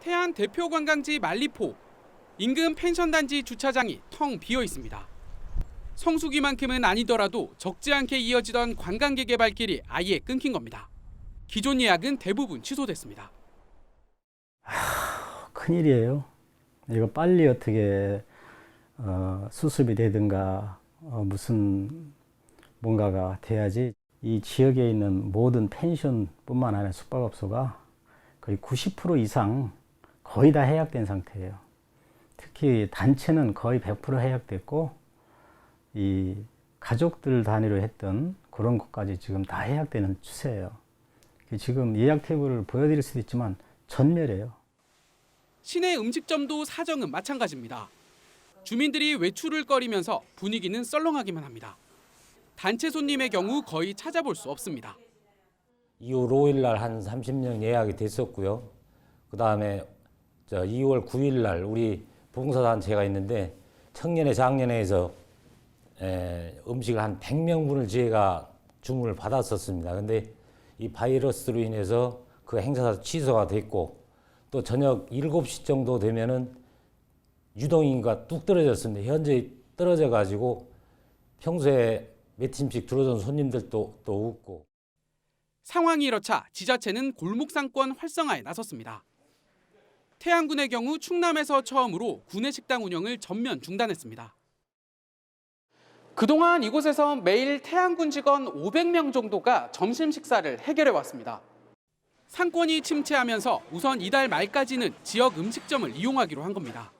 태안 대표 관광지 만리포 인근 펜션 단지 주차장이 텅 비어 있습니다. 성수기만큼은 아니더라도 적지 않게 이어지던 관광객의 발길이 아예 끊긴 겁니다. 기존 예약은 대부분 취소됐습니다. 큰일이에요. 이거 빨리 어떻게 어, 수습이 되든가 어, 무슨 뭔가가 돼야지 이 지역에 있는 모든 펜션뿐만 아니라 숙박업소가 거의 90% 이상 거의 다 해약된 상태예요. 특히 단체는 거의 100% 해약됐고 이 가족들 단위로 했던 그런 것까지 지금 다 해약되는 추세예요. 지금 예약 테이블을 보여드릴 수도 있지만 전멸이에요. 시내 음식점도 사정은 마찬가지입니다. 주민들이 외출을 꺼리면서 분위기는 썰렁하기만 합니다. 단체 손님의 경우 거의 찾아볼 수 없습니다. 2월 5일 날 한 30명 예약이 됐었고요. 그다음에 저 2월 9일 날 우리 봉사단체가 있는데 청년회 장년회에서 에, 음식을 한 100명분을 저희가 주문을 받았었습니다. 근데 이 바이러스로 인해서 그 행사가 취소가 됐고 또 저녁 7시 정도 되면은 유동인구가 뚝 떨어졌습니다. 현재 떨어져 가지고 평소에 몇 팀씩 들어오던 손님들도 또 없고 상황이 이렇자 지자체는 골목 상권 활성화에 나섰습니다. 태안군의 경우 충남에서 처음으로 구내 식당 운영을 전면 중단했습니다. 그동안 이곳에서 매일 태안군 직원 500명 정도가 점심 식사를 해결해 왔습니다. 상권이 침체하면서 우선 이달 말까지는 지역 음식점을 이용하기로 한 겁니다.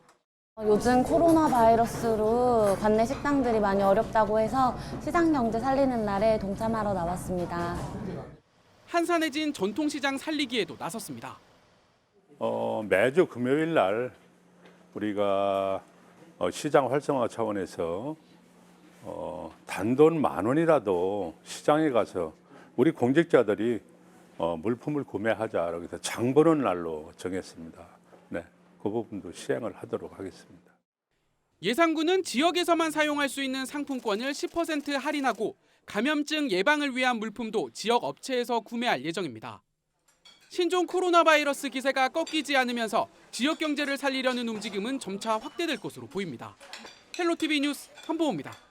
요즘 코로나 바이러스로 관내 식당들이 많이 어렵다고 해서 시장 경제 살리는 날에 동참하러 나왔습니다. 한산해진 전통시장 살리기에도 나섰습니다. 어, 매주 금요일 날 우리가 어, 시장 활성화 차원에서 어, 단돈 만 원이라도 시장에 가서 우리 공직자들이 어, 물품을 구매하자 이렇게 해서 장 보는 날로 정했습니다. 네, 그 부분도 시행을 하도록 하겠습니다. 예상군은 지역에서만 사용할 수 있는 상품권을 10% 할인하고 감염증 예방을 위한 물품도 지역 업체에서 구매할 예정입니다. 신종 코로나 바이러스 기세가 꺾이지 않으면서 지역 경제를 살리려는 움직임은 점차 확대될 것으로 보입니다. 헬로티비 뉴스 한보호입니다.